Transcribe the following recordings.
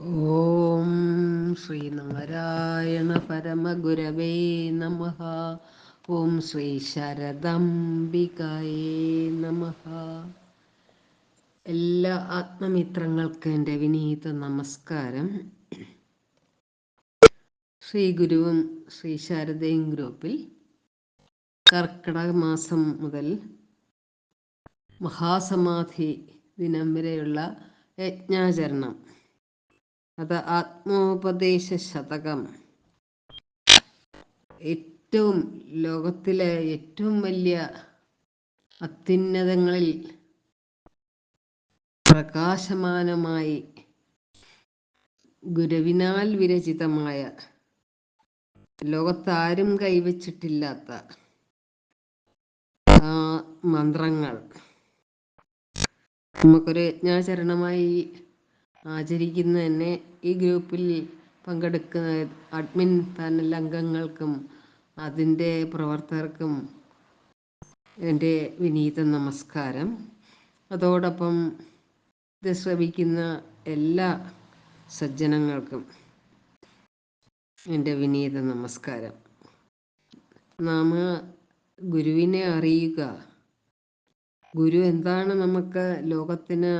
ഓം ശ്രീ ശ്രീനാരായണ പരമഗുരവേ നമ. ഓം ശ്രീ ശരദംബികായേ നമ. എല്ലാ ആത്മമിത്രങ്ങൾക്കും എന്റെ വിനീത നമസ്കാരം. ശ്രീ ഗുരുവും ശ്രീ ശാരദയും ഗ്രൂപ്പിൽ കർക്കിടക മാസം മുതൽ മഹാസമാധി ദിനം വരെയുള്ള യജ്ഞാചരണം. അത് ആത്മോപദേശ ശതകം ഏറ്റവും ലോകത്തിലെ ഏറ്റവും വലിയ അത്യുന്നതങ്ങളിൽ പ്രകാശമാനമായി ഗുരുവിനാൽ വിരചിതമായ ലോകത്താരും കൈവച്ചിട്ടില്ലാത്ത ആ മന്ത്രങ്ങൾ. നമുക്കൊരു യജ്ഞാചരണമായി ആചരിക്കുന്ന തന്നെ ഈ ഗ്രൂപ്പിൽ പങ്കെടുക്കുന്ന അഡ്മിൻ പാനൽ അംഗങ്ങൾക്കും അതിന്റെ പ്രവർത്തകർക്കും എന്റെ വിനീത നമസ്കാരം. അതോടൊപ്പം ഇത് ശ്രമിക്കുന്ന എല്ലാ സജ്ജനങ്ങൾക്കും എന്റെ വിനീത നമസ്കാരം. നാം ഗുരുവിനെ അറിയുക. ഗുരു എന്താണ് നമുക്ക് ലോകത്തിന്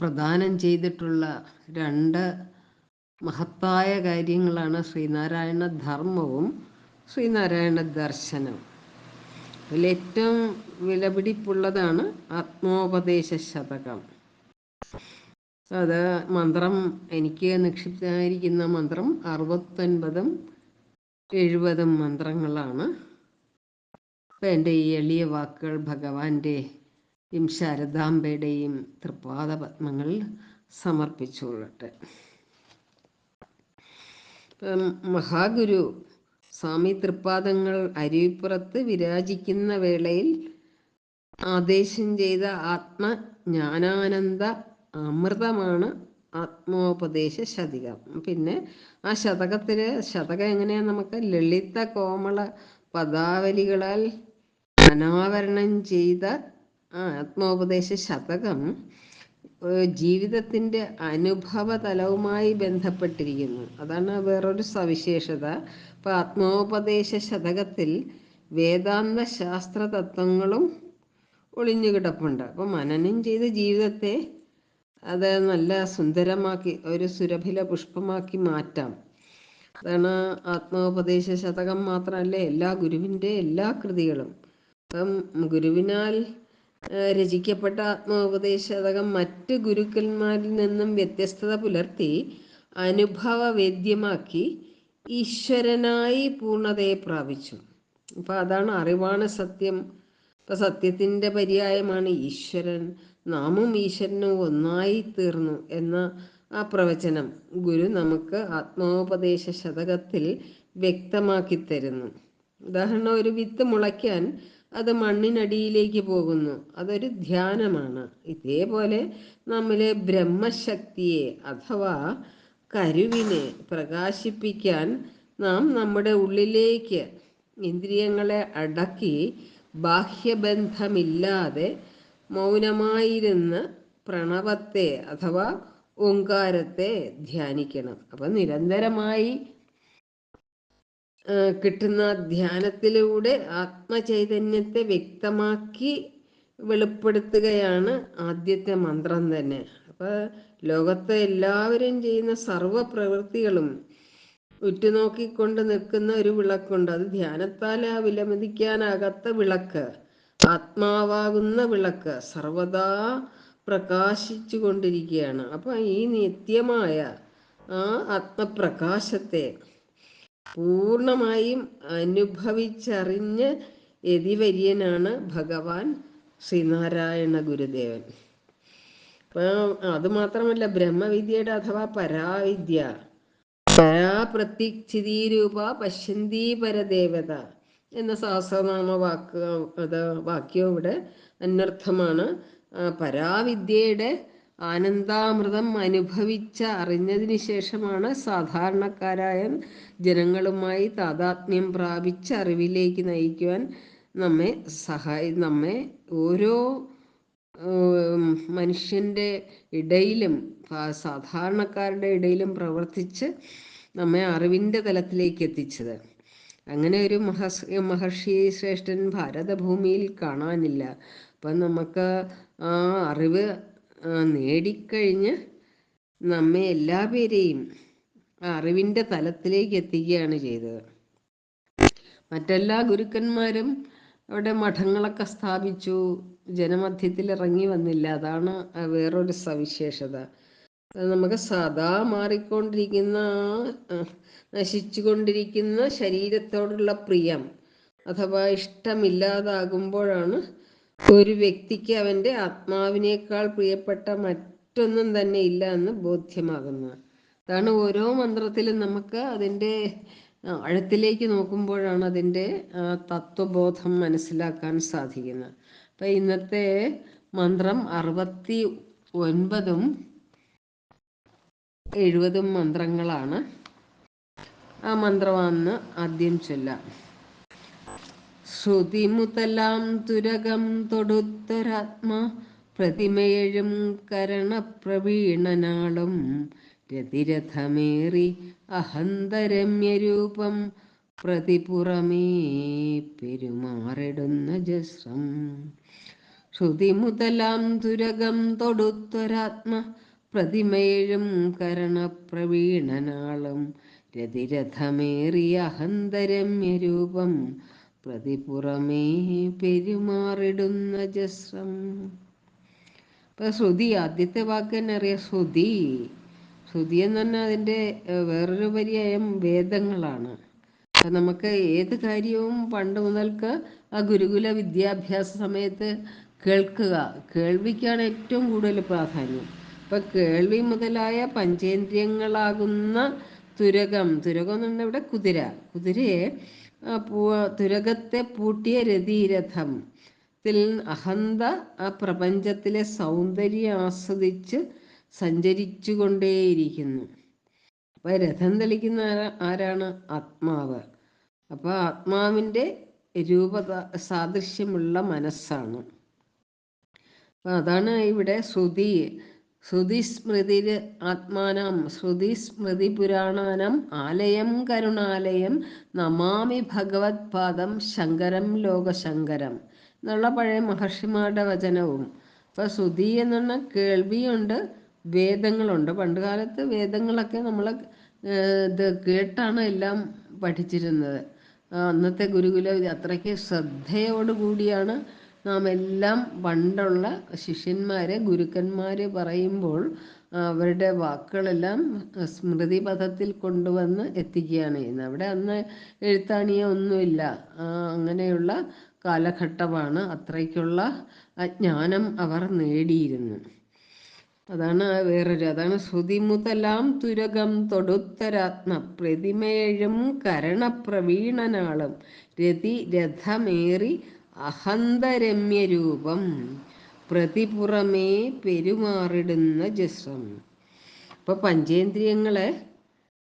പ്രദാനം ചെയ്തിട്ടുള്ള രണ്ട് മഹത്തായ കാര്യങ്ങളാണ് ശ്രീനാരായണ ധർമ്മവും ശ്രീനാരായണ ദർശനവും. അതിലേറ്റവും വിലപിടിപ്പുള്ളതാണ് ആത്മോപദേശ ശതകം. അത് മന്ത്രം എനിക്ക് നിക്ഷിപ്തമായിരിക്കുന്ന മന്ത്രം അറുപത്തൊൻപതും എഴുപതും മന്ത്രങ്ങളാണ്. അപ്പം എന്റെ ഈ എളിയ വാക്കുകൾ ഭഗവാന്റെ യും ശാരദാംബയുടെയും തൃപ്പാദ പത്മങ്ങൾ സമർപ്പിച്ചുകൊള്ളട്ടെ മഹാഗുരു സ്വാമി തൃപ്പാദങ്ങൾ അരുവിപ്പുറത്ത് വിരാജിക്കുന്ന വേളയിൽ ആദേശം ചെയ്ത ആത്മജ്ഞാനാനന്ദ അമൃതമാണ് ആത്മോപദേശ ശതികം. പിന്നെ ആ ശതകത്തിൽ ശതകം എങ്ങനെയാണ് നമുക്ക്? ലളിത കോമള പദാവലികളാൽ അനാവരണം ചെയ്ത ആത്മോപദേശ ശതകം ജീവിതത്തിന്റെ അനുഭവതലവുമായി ബന്ധപ്പെട്ടിരിക്കുന്നു. അതാണ് വേറൊരു സവിശേഷത. അപ്പോൾ ആത്മോപദേശ ശതകത്തിൽ വേദാന്ത ശാസ്ത്ര തത്വങ്ങളും ഒളിഞ്ഞു കിടപ്പുണ്ട്. അപ്പോൾ മനനം ചെയ്ത ജീവിതത്തെ അത് നല്ല സുന്ദരമാക്കി ഒരു സുരഭില പുഷ്പമാക്കി മാറ്റാം. അതാണ് ആത്മോപദേശ ശതകം മാത്രമല്ല എല്ലാ ഗുരുവിന്റെ എല്ലാ കൃതികളും. അപ്പം ഗുരുവിനാൽ രചിക്കപ്പെട്ട ആത്മോപദേശകം മറ്റ് ഗുരുക്കന്മാരിൽ നിന്നും വ്യത്യസ്തത പുലർത്തി അനുഭവവേദ്യമാക്കി ഈശ്വരനായി പൂർണതയെ പ്രാപിച്ചു. അപ്പം അതാണ് അറിവാണ് സത്യം. ഇപ്പൊ സത്യത്തിന്റെ പര്യായമാണ് ഈശ്വരൻ. നാമും ഈശ്വരനും ഒന്നായി തീർന്നു എന്ന ആ പ്രവചനം ഗുരു നമുക്ക് ആത്മോപദേശ ശതകത്തിൽ വ്യക്തമാക്കി തരുന്നു. ഉദാഹരണം ഒരു വിത്ത് മുളയ്ക്കാൻ അത് മണ്ണിനടിയിലേക്ക് പോകുന്നു. അതൊരു ധ്യാനമാണ്. ഇതേപോലെ നമ്മളെ ബ്രഹ്മശക്തിയെ അഥവാ കരുവിനെ പ്രകാശിപ്പിക്കാൻ നാം നമ്മുടെ ഉള്ളിലേക്ക് ഇന്ദ്രിയങ്ങളെ അടക്കി ബാഹ്യബന്ധമില്ലാതെ മൗനമായിരുന്ന് പ്രണവത്തെ അഥവാ ഓങ്കാരത്തെ ധ്യാനിക്കണം. അപ്പം നിരന്തരമായി കിട്ടുന്ന ധ്യാനത്തിലൂടെ ആത്മചൈതന്യത്തെ വ്യക്തമാക്കി വെളിപ്പെടുത്തുകയാണ് ആദ്യത്തെ മന്ത്രം തന്നെ. അപ്പൊ ലോകത്തെ എല്ലാവരും ചെയ്യുന്ന സർവ പ്രവൃത്തികളും ഉറ്റുനോക്കിക്കൊണ്ട് നിൽക്കുന്ന ഒരു വിളക്കുണ്ട്. അത് ധ്യാനത്താൽ ആ വിലമതിക്കാനാകാത്ത വിളക്ക്. ആത്മാവാകുന്ന വിളക്ക്. സർവദാ പ്രകാശിച്ചു കൊണ്ടിരിക്കുകയാണ് അപ്പൊ ഈ നിത്യമായ ആ ആത്മപ്രകാശത്തെ പൂർണമായും അനുഭവിച്ചറിഞ്ഞ് എതിവര്യനാണ് ഭഗവാൻ ശ്രീനാരായണ ഗുരുദേവൻ. അത് മാത്രമല്ല ബ്രഹ്മവിദ്യയുടെ അഥവാ പരാവിദ്യ പരാപ്രത്യക്ഷിതീരൂപ പശ്യന്തീപരദേവത എന്ന സഹസ്രനാമ വാക്ക് അത് വാക്യം ഇവിടെ അന്വർത്ഥമാണ്. പരാവിദ്യയുടെ ആനന്ദാമൃതം അനുഭവിച്ച അറിഞ്ഞതിന് ശേഷമാണ് സാധാരണക്കാരായ ജനങ്ങളുമായി താതാത്മ്യം പ്രാപിച്ച് അറിവിലേക്ക് നയിക്കുവാൻ നമ്മെ സഹായി നമ്മെ ഓരോ മനുഷ്യന്റെ ഇടയിലും സാധാരണക്കാരുടെ ഇടയിലും പ്രവർത്തിച്ച് നമ്മെ അറിവിന്റെ തലത്തിലേക്ക് എത്തിച്ചത്. അങ്ങനെ ഒരു മഹസ് മഹർഷി ശ്രേഷ്ഠൻ ഭാരതഭൂമിയിൽ കാണാനില്ല. അപ്പം നമുക്ക് ആ അറിവ് നേടിക്കഴിഞ്ഞ് നമ്മെ എല്ലാ പേരെയും അറിവിന്റെ തലത്തിലേക്ക് എത്തിക്കുകയാണ് ചെയ്തത്. മറ്റെല്ലാ ഗുരുക്കന്മാരും അവിടെ മഠങ്ങളൊക്കെ സ്ഥാപിച്ചു ജനമധ്യത്തിൽ ഇറങ്ങി വന്നില്ല. അതാണ് വേറൊരു സവിശേഷത. നമുക്ക് സദാ മാറിക്കൊണ്ടിരിക്കുന്ന നശിച്ചുകൊണ്ടിരിക്കുന്ന ശരീരത്തോടുള്ള പ്രിയം അഥവാ ഇഷ്ടമില്ലാതാകുമ്പോഴാണ് ഒരു വ്യക്തിക്ക് അവന്റെ ആത്മാവിനേക്കാൾ പ്രിയപ്പെട്ട മറ്റൊന്നും തന്നെ ഇല്ല എന്ന് ബോധ്യമാകുന്നത് അതാണ് ഓരോ മന്ത്രത്തിലും നമുക്ക് അതിന്റെ അഴത്തിലേക്ക് നോക്കുമ്പോഴാണ് അതിന്റെ തത്വബോധം മനസ്സിലാക്കാൻ സാധിക്കുന്നത്. അപ്പം ഇന്നത്തെ മന്ത്രം അറുപത്തി ഒൻപതും എഴുപതും മന്ത്രങ്ങളാണ്. ആ മന്ത്രമാണെന്ന് ആദ്യം ചൊല്ലാം. ശ്രുതിമുതലാം തുരകം തൊടുത്തരാത്മാ പ്രതിമയഴും കരണപ്രവീണനാളും രതിരഥമേറി അഹന്തരമ്യരൂപം പ്രതിപുറമേ പെരുമാറിടുന്ന ജസ്രം. ശ്രുതിമുതലാം തുരകം തൊടുത്തൊരാത്മ പ്രതിമേഴും കരണപ്രവീണനാളും രതിരഥമേറിയ അഹന്തരമ്യരൂപം പ്രതിപുറമേ പെരുമാറിടുന്ന ജസ്രം. ഇപ്പൊ ശ്രുതി ആദ്യത്തെ വാക്ക് തന്നെ അറിയാം. ശ്രുതി ശ്രുതി എന്ന് പറഞ്ഞാൽ അതിന്റെ വേറൊരു പര്യായം വേദങ്ങളാണ്. നമുക്ക് ഏത് കാര്യവും പണ്ട് മുതൽക്ക് ആ ഗുരുകുല വിദ്യാഭ്യാസ സമയത്ത് കേൾക്കുക. കേൾവിക്കാണ് ഏറ്റവും കൂടുതൽ പ്രാധാന്യം. ഇപ്പം കേൾവി മുതലായ പഞ്ചേന്ദ്രിയങ്ങളാകുന്ന തുരകം തുരകം എന്ന് ഇവിടെ കുതിര. കുതിരയെ തുരകത്തെ പൂട്ടിയ രഥീരഥം ത്തിൽ അഹന്ത ആ പ്രപഞ്ചത്തിലെ സൗന്ദര്യം ആസ്വദിച്ച് സഞ്ചരിച്ചു കൊണ്ടേയിരിക്കുന്നു അപ്പൊ രഥം തെളിക്കുന്ന ആരാണ്? ആത്മാവ്. അപ്പൊ ആത്മാവിന്റെ രൂപ സാദൃശ്യമുള്ള മനസ്സാണ്. അപ്പൊ അതാണ് ഇവിടെ ശ്രുതി ശ്രുതി സ്മൃതി ആത്മാനം ശ്രുതിസ്മൃതിപുരാണാനം സ്മൃതി പുരാണാനം ആലയം കരുണാലയം നമാമി ഭഗവത് പാദം ശങ്കരം ലോകശങ്കരം എന്നുള്ള പഴയ മഹർഷിമാരുടെ വചനവും. ഇപ്പൊ ശ്രുതി എന്നുള്ള കേൾവിയുണ്ട് വേദങ്ങളുണ്ട്. പണ്ട് കാലത്ത് വേദങ്ങളൊക്കെ നമ്മൾ ഇത് കേട്ടാണ് എല്ലാം പഠിച്ചിരുന്നത്. അന്നത്തെ ഗുരുകുല അത്രയ്ക്ക് ശ്രദ്ധയോടുകൂടിയാണ് നാം എല്ലാം പണ്ടുള്ള ശിഷ്യന്മാരെ ഗുരുക്കന്മാർ പറയുമ്പോൾ അവരുടെ വാക്കുകളെല്ലാം സ്മൃതി പഥത്തിൽ കൊണ്ടുവന്ന് എത്തിക്കുകയാണ് ചെയ്യുന്നത്. അവിടെ അന്ന് എഴുത്താണിയ ഒന്നുമില്ല. അങ്ങനെയുള്ള കാലഘട്ടമാണ് അത്രയ്ക്കുള്ള ജ്ഞാനം അവർ നേടിയിരുന്നു അതാണ് വേറൊരു അതാണ് ശ്രുതിമുതലാം തുരകം തൊടുത്തരാത്മ പ്രതിമേഴും കരണപ്രവീണനാളും രതി രഥമേറി അഹന്തരമ്യരൂപം പ്രതിപുറമേ പെരുമാറിടുന്ന ജസ്വം. ഇപ്പൊ പഞ്ചേന്ദ്രിയങ്ങളെ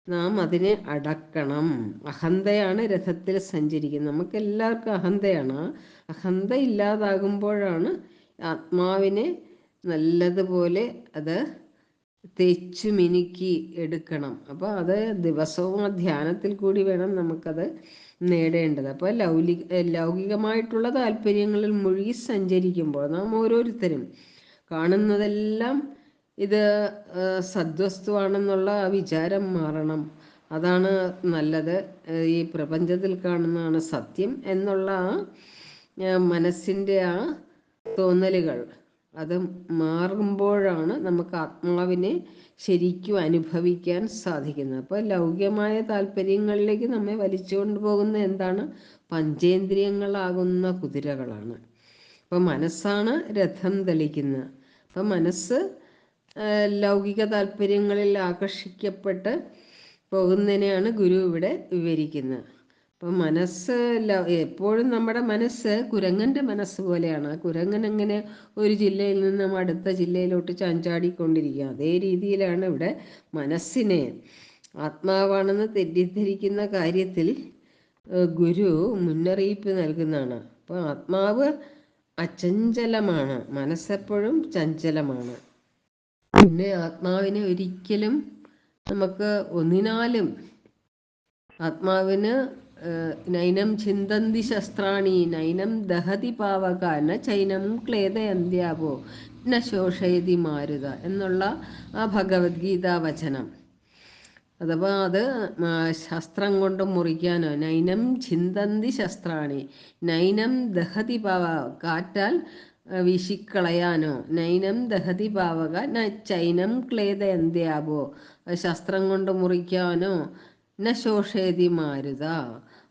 നാം അതിനെ അടക്കണം. അഹന്തയാണ് രഥത്തിൽ സഞ്ചരിക്കുന്നത്. നമുക്ക് എല്ലാവർക്കും അഹന്തയാണ്. അഹന്ത ഇല്ലാതാകുമ്പോഴാണ് ആത്മാവിനെ നല്ലതുപോലെ അത് തേച്ചു മിനുക്കി എടുക്കണം. അപ്പോൾ അത് ദിവസവും ആ ധ്യാനത്തിൽ കൂടി വേണം നമുക്കത് നേടേണ്ടത്. അപ്പോൾ ലൗലിക ലൗകികമായിട്ടുള്ള താല്പര്യങ്ങളിൽ മുഴുകി സഞ്ചരിക്കുമ്പോൾ നാം ഓരോരുത്തരും കാണുന്നതെല്ലാം ഇത് സദ്വസ്തുവാണെന്നുള്ള ആ വിചാരം മാറണം. അതാണ് നല്ലത്. ഈ പ്രപഞ്ചത്തിൽ കാണുന്നതാണ് സത്യം എന്നുള്ള ആ മനസ്സിന്റെ ആ തോന്നലുകൾ. അത് മാറുമ്പോഴാണ് നമുക്ക് ആത്മാവിനെ ശരിക്കും അനുഭവിക്കാൻ സാധിക്കുന്നത്. അപ്പോൾ ലൗകികമായ താല്പര്യങ്ങളിലേക്ക് നമ്മെ വലിച്ചു കൊണ്ടുപോകുന്ന എന്താണ്? പഞ്ചേന്ദ്രിയങ്ങളാകുന്ന കുതിരകളാണ്. അപ്പോൾ മനസ്സാണ് രഥം തെളിക്കുന്നത്. അപ്പം മനസ്സ് ലൗകിക താല്പര്യങ്ങളിൽ ആകർഷിക്കപ്പെട്ട് പോകുന്നതിനെയാണ് ഗുരു ഇവിടെ വിവരിക്കുന്നത്. അപ്പം മനസ്സ് എപ്പോഴും നമ്മുടെ മനസ്സ് കുരങ്ങന്റെ മനസ്സ് പോലെയാണ്. ആ കുരങ്ങൻ എങ്ങനെ ഒരു ജില്ലയിൽ നിന്നും അടുത്ത ജില്ലയിലോട്ട് ചാഞ്ചാടിക്കൊണ്ടിരിക്കുക. അതേ രീതിയിലാണ് ഇവിടെ മനസ്സിനെ ആത്മാവാണെന്ന് തെറ്റിദ്ധരിക്കുന്ന കാര്യത്തിൽ ഗുരു മുന്നറിയിപ്പ് നൽകുന്നതാണ്. അപ്പോൾ ആത്മാവ് അചഞ്ചലമാണ്. മനസ്സെപ്പോഴും ചഞ്ചലമാണ്. പിന്നെ ആത്മാവിനെ ഒരിക്കലും നമുക്ക് ഒന്നിനാലും ആത്മാവിന് നൈനം ചിന്തന്തി ശസ്ത്രാണി നൈനം ദഹതി പാവക ന ചൈനം ക്ലേദയന്ത്യാവോ ന ശോഷയതി മാരുത എന്നുള്ള ആ ഭഗവത്ഗീത വചനം. അഥവാ അത് ശസ്ത്രം കൊണ്ട് മുറിക്കാനോ നൈനം ചിന്തന്തി ശസ്ത്രാണി നൈനം ദഹതി പാവ കാറ്റാൽ വീശിക്കളയാനോ നൈനം ദഹതി പാവക ന ചൈനം ക്ലേദയന്ത്യാവോ ശസ്ത്രം കൊണ്ട് മുറിക്കാനോ ന ശോഷേതി മാരുത.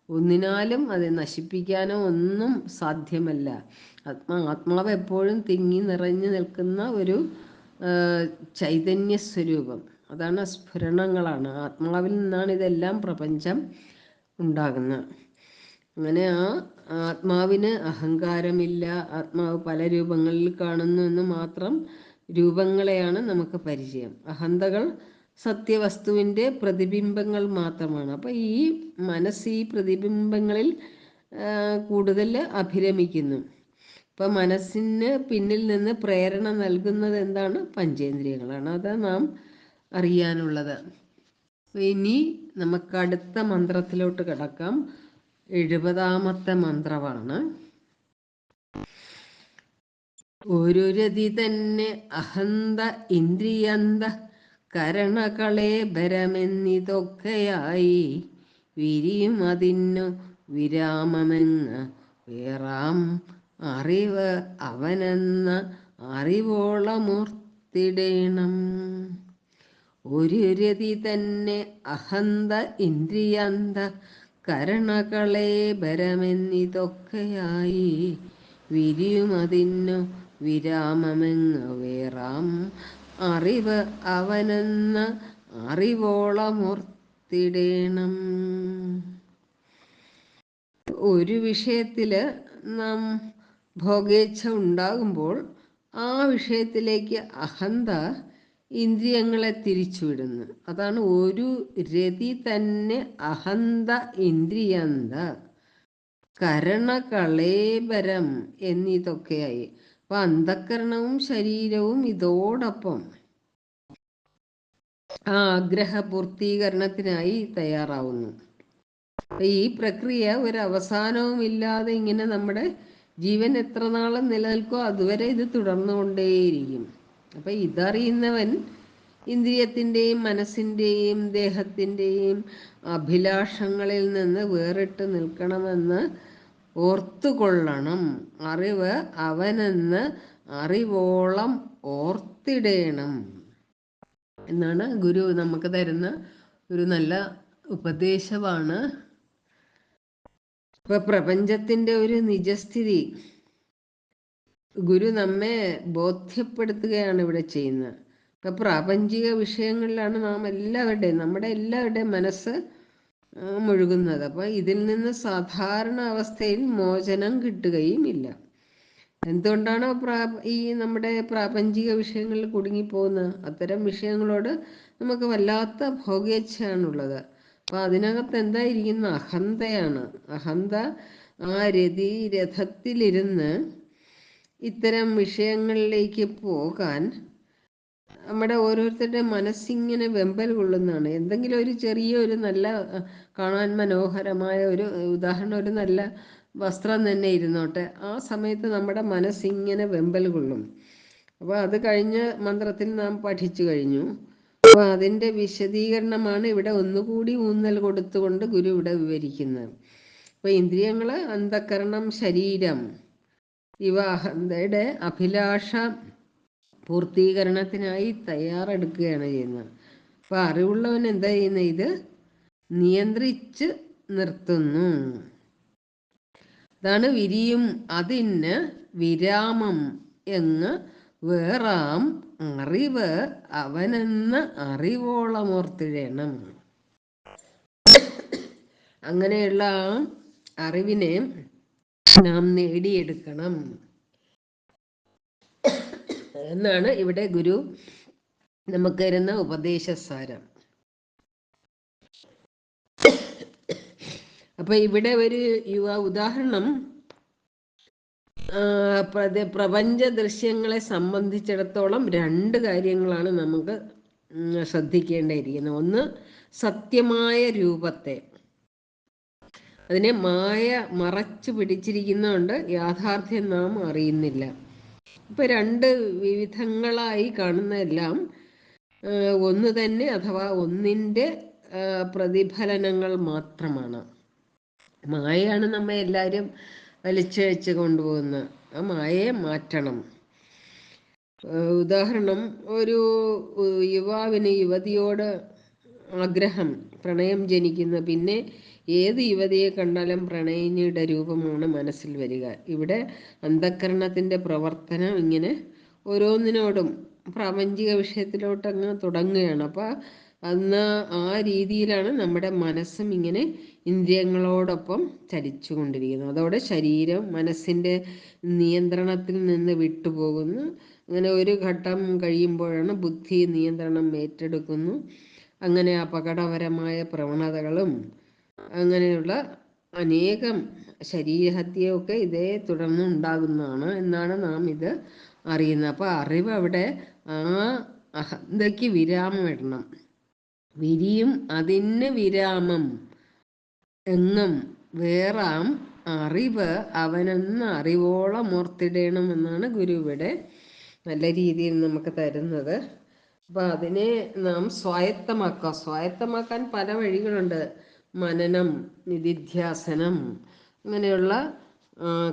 ഒന്നിനാലും അത് നശിപ്പിക്കാനോ ഒന്നും സാധ്യമല്ല. ആത്മാ ആത്മാവ് എപ്പോഴും തിങ്ങി നിറഞ്ഞു നിൽക്കുന്ന ഒരു ചൈതന്യ സ്വരൂപം. അതാണ് സ്ഫുരണങ്ങളാണ് ആത്മാവിൽ നിന്നാണ് ഇതെല്ലാം പ്രപഞ്ചം ഉണ്ടാകുന്നത്. അങ്ങനെ ആ ആത്മാവിന് അഹങ്കാരമില്ല. ആത്മാവ് പല രൂപങ്ങളിൽ കാണുന്നു എന്ന് മാത്രം രൂപങ്ങളെയാണ് നമുക്ക് പരിചയം. അഹന്തകൾ സത്യവസ്തുവിന്റെ പ്രതിബിംബങ്ങൾ മാത്രമാണ്. അപ്പോൾ ഈ മനസ്സ് ഈ പ്രതിബിംബങ്ങളിൽ കൂടുതൽ അഭിരമിക്കുന്നു. ഇപ്പം മനസ്സിന് പിന്നിൽ നിന്ന് പ്രേരണ നൽകുന്നത് എന്താണ്? പഞ്ചേന്ദ്രിയങ്ങളാണ്. അത് നാം അറിയാനുള്ളത്. ഇനി നമുക്ക് അടുത്ത മന്ത്രത്തിലോട്ട് കിടക്കാം. എഴുപതാമത്തെ മന്ത്രമാണ്. ഒരു രതി തന്നെ അഹന്ത ഇന്ദ്രിയന്ത കരണകളേബരമെന്നിതൊക്കെയായി വിരിയും അതിനു വിരാമമെന്ന് വേറാം അറിവ് അവനെന്ന അറിവോളമൂർത്തിടേണം. ഒരു രതി തന്നെ അഹന്ത ഇന്ദ്രിയന്ത കരണകളേബരമെന്നിതൊക്കെയായി വിരിയുമതിന്നു വിരാമമെങ്ങ് വേറാം അറിവ് അവനെന്ന അറിവോളമൂർത്തിടേണം. ഒരു വിഷയത്തിൽ നാം ഭോഗേച്ഛ ഉണ്ടാകുമ്പോൾ ആ വിഷയത്തിലേക്ക് അഹന്ത ഇന്ദ്രിയങ്ങളെ തിരിച്ചുവിടുന്നു. അതാണ് ഒരു രതി തന്നെ അഹന്ത ഇന്ദ്രിയന്ത. കരണകളേബരം എന്നിതൊക്കെയായി. അപ്പൊ അന്ധക്കരണവും ശരീരവും ഇതോടൊപ്പം ആഗ്രഹ പൂർത്തീകരണത്തിനായി തയ്യാറാവുന്നു ഈ പ്രക്രിയ ഒരു അവസാനവും ഇല്ലാതെ ഇങ്ങനെ നമ്മുടെ ജീവൻ എത്ര നാളും നിലനിൽക്കോ അതുവരെ ഇത് തുടർന്നുകൊണ്ടേയിരിക്കും. അപ്പൊ ഇതറിയുന്നവൻ ഇന്ദ്രിയത്തിന്റെയും മനസ്സിന്റെയും ദേഹത്തിന്റെയും അഭിലാഷങ്ങളിൽ നിന്ന് വേറിട്ട് നിൽക്കണമെന്ന് ഓർത്തുകൊള്ളണം. അറിവ് അവനെന്ന് അറിവോളം ഓർത്തിടേണം. എന്നാണ് ഗുരു നമുക്ക് തരുന്ന ഒരു നല്ല ഉപദേശമാണ്. ഇപ്പൊ പ്രപഞ്ചത്തിന്റെ ഒരു നിജസ്ഥിതി. ഗുരു നമ്മെ ബോധ്യപ്പെടുത്തുകയാണ് ഇവിടെ ചെയ്യുന്നത്. ഇപ്പൊ പ്രാപഞ്ചിക വിഷയങ്ങളിലാണ് നാം എല്ലാവരുടെയും നമ്മുടെ എല്ലാവരുടെയും മനസ്സ് മുഴുകുന്നത്. അപ്പോൾ ഇതിൽ നിന്ന് സാധാരണ അവസ്ഥയിൽ മോചനം കിട്ടുകയും ഇല്ല എന്തുകൊണ്ടാണ് പ്രാ ഈ നമ്മുടെ പ്രാപഞ്ചിക വിഷയങ്ങളിൽ കുടുങ്ങിപ്പോകുന്നത്? അത്തരം വിഷയങ്ങളോട് നമുക്ക് വല്ലാത്ത ഭോഗേച്ഛയാണുള്ളത്. അപ്പോൾ അതിനകത്ത് എന്തായിരിക്കുന്ന? അഹന്തയാണ്. അഹന്ത ആ രതി രഥത്തിലിരുന്ന് ഇത്തരം വിഷയങ്ങളിലേക്ക് പോകാൻ നമ്മുടെ ഓരോരുത്തരുടെ മനസ്സിങ്ങനെ വെമ്പൽ കൊള്ളുന്നതാണ്. എന്തെങ്കിലും ഒരു ചെറിയ ഒരു നല്ല കാണാൻ മനോഹരമായ ഒരു ഉദാഹരണം ഒരു നല്ല വസ്ത്രം തന്നെ ഇരുന്നോട്ടെ. ആ സമയത്ത് നമ്മുടെ മനസ്സിങ്ങനെ വെമ്പൽ കൊള്ളും. അപ്പോൾ അത് കഴിഞ്ഞ മന്ത്രത്തിൽ നാം പഠിച്ചു കഴിഞ്ഞു. അപ്പോൾ അതിന്റെ വിശദീകരണമാണ് ഇവിടെ ഒന്നുകൂടി ഊന്നൽ കൊടുത്തുകൊണ്ട് ഗുരു ഇവിടെ വിവരിക്കുന്നത്. അപ്പോൾ ഇന്ദ്രിയങ്ങൾ അന്ധകരണം ശരീരം ഇവ അഹന്തയുടെ അഭിലാഷ പൂർത്തീകരണത്തിനായി തയ്യാറെടുക്കുകയാണ് ചെയ്യുന്നത്. അപ്പോൾ അറിവുള്ളവൻ എന്താ ചെയ്യുന്നത്? ഇത് നിയന്ത്രിച്ച് നിർത്തുന്നു. അതാണ് വിരിയും അതിന് വിരാമം എന്ന് വേറാം അറിവ് അവനെന്ന അറിവോളമോർത്തിടണം. അങ്ങനെയുള്ള അറിവിനെ നാം നേടിയെടുക്കണം. എന്നാണ് ഇവിടെ ഗുരു നമുക്ക് തരുന്ന ഉപദേശസാരം അപ്പൊ ഇവിടെ ഒരു യുവ ഉദാഹരണം പ്രപഞ്ച ദൃശ്യങ്ങളെ സംബന്ധിച്ചിടത്തോളം രണ്ട് കാര്യങ്ങളാണ് നമുക്ക് ശ്രദ്ധിക്കേണ്ടിയിരിക്കുന്നത്. ഒന്ന് സത്യമായ രൂപത്തെ. അതിനെ മായ മറച്ചു പിടിച്ചിരിക്കുന്നതുകൊണ്ട് യാഥാർത്ഥ്യം നാം അറിയുന്നില്ല. ഇപ്പൊ രണ്ട് വിവിധങ്ങളായി കാണുന്നതെല്ലാം ഒന്ന് തന്നെ അഥവാ ഒന്നിന്റെ പ്രതിഫലനങ്ങൾ മാത്രമാണ്. മായയാണ് നമ്മെ എല്ലാവരും വലിച്ചഴിച്ച് കൊണ്ടുപോകുന്നത് ആ മായയെ മാറ്റണം. ഉദാഹരണം ഒരു യുവാവിന് യുവതിയോട് ആഗ്രഹം പ്രണയം ജനിക്കുന്ന പിന്നെ ഏത് യുവതിയെ കണ്ടാലും പ്രണയിനിയുടെ രൂപമാണ് മനസ്സിൽ വരിക. ഇവിടെ അന്ധക്കരണത്തിന്റെ പ്രവർത്തനം ഇങ്ങനെ ഓരോന്നിനോടും പ്രാപഞ്ചിക വിഷയത്തിലോട്ടങ്ങ് തുടങ്ങുകയാണ്. അപ്പോൾ അന്ന് ആ രീതിയിലാണ് നമ്മുടെ മനസ്സും ഇങ്ങനെ ഇന്ദ്രിയങ്ങളോടൊപ്പം ചലിച്ചു കൊണ്ടിരിക്കുന്നത് അതോടെ ശരീരം മനസ്സിന്റെ നിയന്ത്രണത്തിൽ നിന്ന് വിട്ടുപോകുന്നു. അങ്ങനെ ഒരു ഘട്ടം കഴിയുമ്പോഴാണ് ബുദ്ധി നിയന്ത്രണം ഏറ്റെടുക്കുന്നു. അങ്ങനെ അപകടപരമായ പ്രവണതകളും അങ്ങനെയുള്ള അനേകം ശരീരഹത്യയൊക്കെ ഇതേ തുടർന്ന് ഉണ്ടാകുന്നതാണ് എന്നാണ് നാം ഇത് അറിയുന്നത്. അപ്പോൾ അറിവ് അവിടെ ആ അഹന്തയ്ക്ക് വിരാമം ഇടണം. വിരിയും അതിന് വിരാമം എങ്ങും വേറാം അറിവ് അവനെന്ന് അറിവോളം ഓർത്തിടണം എന്നാണ് ഗുരു ഇവിടെ നല്ല രീതിയിൽ നമുക്ക് തരുന്നത്. അപ്പം അതിനെ നാം സ്വായത്തമാക്കുക സ്വായത്തമാക്കാൻ പല വഴികളുണ്ട്. മനനം നിധിധ്യാസനം അങ്ങനെയുള്ള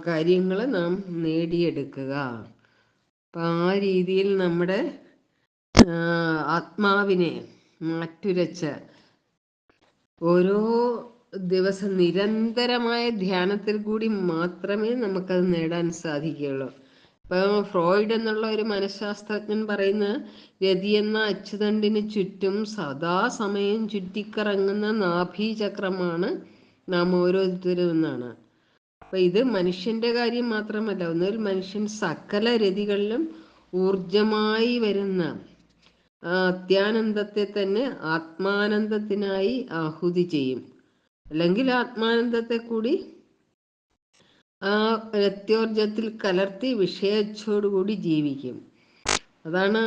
കാര്യങ്ങൾ നാം നേടിയെടുക്കുക. അപ്പം ആ രീതിയിൽ നമ്മുടെ ആത്മാവിനെ മാറ്റുരച്ച് ഓരോ ദിവസം നിരന്തരമായ ധ്യാനത്തിൽ കൂടി മാത്രമേ നമുക്കത് നേടാൻ സാധിക്കുകയുള്ളൂ. ഫ്രോയിഡ് എന്നുള്ള ഒരു മനഃശാസ്ത്രജ്ഞൻ പറയുന്ന രതി എന്ന അച്ചുതണ്ടിന് ചുറ്റും സദാസമയം ചുറ്റിക്കറങ്ങുന്ന നാഭീചക്രമാണ് നാം ഓരോരുത്തരും എന്നാണ് അപ്പൊ ഇത് മനുഷ്യന്റെ കാര്യം മാത്രമല്ല ഒന്നുകിൽ മനുഷ്യൻ സകല രതികളിലും ഊർജമായി വരുന്ന അത്യാനന്ദത്തെ തന്നെ ആത്മാനന്ദത്തിനായി ആഹുതി ചെയ്യും. അല്ലെങ്കിൽ ആത്മാനന്ദത്തെ കൂടി ആ രത്യോർജത്തിൽ കലർത്തി വിഷയച്ചോടുകൂടി ജീവിക്കും. അതാണ്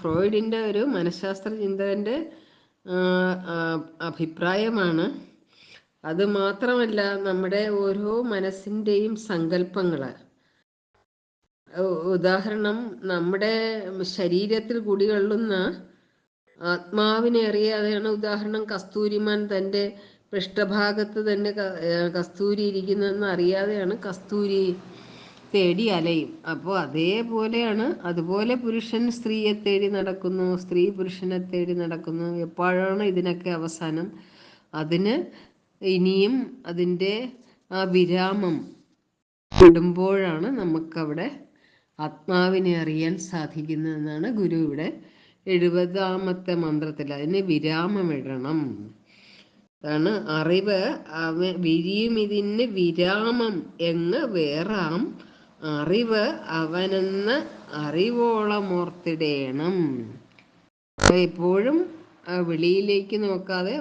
ഫ്രോയിഡിന്റെ ഒരു മനഃശാസ്ത്ര ചിന്തകന്റെ അഭിപ്രായമാണ്. അത് മാത്രമല്ല നമ്മുടെ ഓരോ മനസ്സിന്റെയും സങ്കല്പങ്ങൾ ഉദാഹരണം നമ്മുടെ ശരീരത്തിൽ കുടികൊള്ളുന്ന ആത്മാവിനെ അറിയാതെയാണ് ഉദാഹരണം കസ്തൂരിമാൻ തന്റെ പൃഷ്ഠഭാഗത്ത് തന്നെ കസ്തൂരി ഇരിക്കുന്നതെന്ന് അറിയാതെയാണ് കസ്തൂരി തേടി അലയും. അപ്പോൾ അതേപോലെയാണ് അതുപോലെ പുരുഷൻ സ്ത്രീയെ തേടി നടക്കുന്നു സ്ത്രീ പുരുഷനെ തേടി നടക്കുന്നു. എപ്പോഴാണ് ഇതിനൊക്കെ അവസാനം? അതിന് ഇനിയും അതിന്റെ ആ വിരാമം ഇടുമ്പോഴാണ് നമുക്കവിടെ ആത്മാവിനെ അറിയാൻ സാധിക്കുന്നതെന്നാണ് ഗുരു ഇവിടെ എഴുപതാമത്തെ മന്ത്രത്തിൽ. അതിന് വിരാമമിടണം അതാണ് അറിവ് അവ വിരിയും ഇതിന് വിരാമം എന്ന് വേറാം. അറിവ് അവനെന്ന് അറിവോളം ഓർത്തിടേണം. എപ്പോഴും വെളിയിലേക്ക് നോക്കാതെ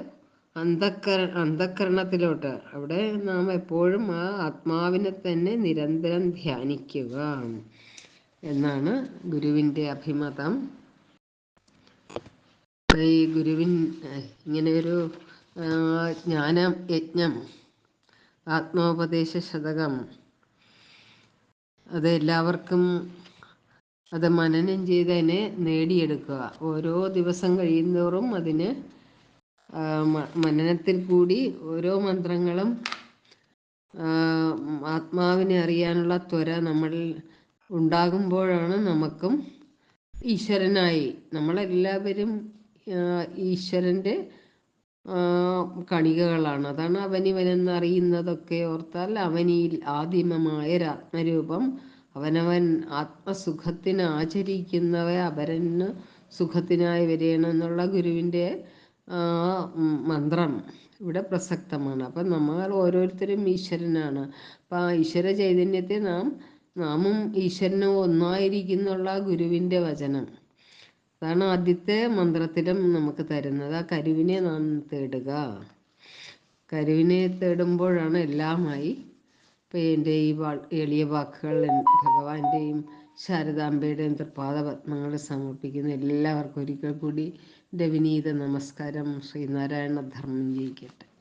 അന്ധക്കര അന്ധക്കരണത്തിലോട്ട്. അവിടെ നാം എപ്പോഴും ആ ആത്മാവിനെ തന്നെ നിരന്തരം ധ്യാനിക്കുക എന്നാണ് ഗുരുവിന്റെ അഭിമതം. ഈ ഗുരുവിൻ ഇങ്ങനെ ഒരു ജ്ഞാന യജ്ഞം ആത്മോപദേശ ശതകം അത് എല്ലാവർക്കും അത് മനനം ചെയ്ത് അതിനെ നേടിയെടുക്കുക. ഓരോ ദിവസം കഴിയുന്നതോറും അതിന് മനനത്തിൽ കൂടി ഓരോ മന്ത്രങ്ങളും ആത്മാവിനെ അറിയാനുള്ള ത്വര നമ്മൾ ഉണ്ടാകുമ്പോഴാണ് നമുക്കും ഈശ്വരനായി. നമ്മളെല്ലാവരും ഈശ്വരന്റെ കണികകളാണ്. അതാണ് അവനിവൻ എന്നറിയുന്നതൊക്കെ ഓർത്താൽ അവനിൽ ആദിമമായ ആത്മരൂപം. അവനവൻ ആത്മസുഖത്തിന് ആചരിക്കുന്നവ അപരന് സുഖത്തിനായി വരികയാണ് എന്നുള്ള ഗുരുവിന്റെ മന്ത്രം ഇവിടെ പ്രസക്തമാണ്. അപ്പം നമ്മൾ ഓരോരുത്തരും ഈശ്വരനാണ്. അപ്പം ആ ഈശ്വര ചൈതന്യത്തെ നാം നാമും ഈശ്വരനും ഒന്നായിരിക്കുന്നുള്ള ഗുരുവിന്റെ വചനം. അതാണ് ആദ്യത്തെ മന്ത്രത്തിലും നമുക്ക് തരുന്നത്. ആ കരുവിനെ നാം തേടുക. കരുവിനെ തേടുമ്പോഴാണ് എല്ലാമായി ഇപ്പം എന്റെ ഈ വാ എളിയ വാക്കുകൾ ഭഗവാന്റെയും ശാരദാംബയുടെയും തൃപ്പാദപത്മങ്ങൾ സമർപ്പിക്കുന്ന എല്ലാവർക്കും ഒരിക്കൽ കൂടി എന്റെ വിനീത നമസ്കാരം. ശ്രീനാരായണ ധർമ്മം ജയിക്കട്ടെ.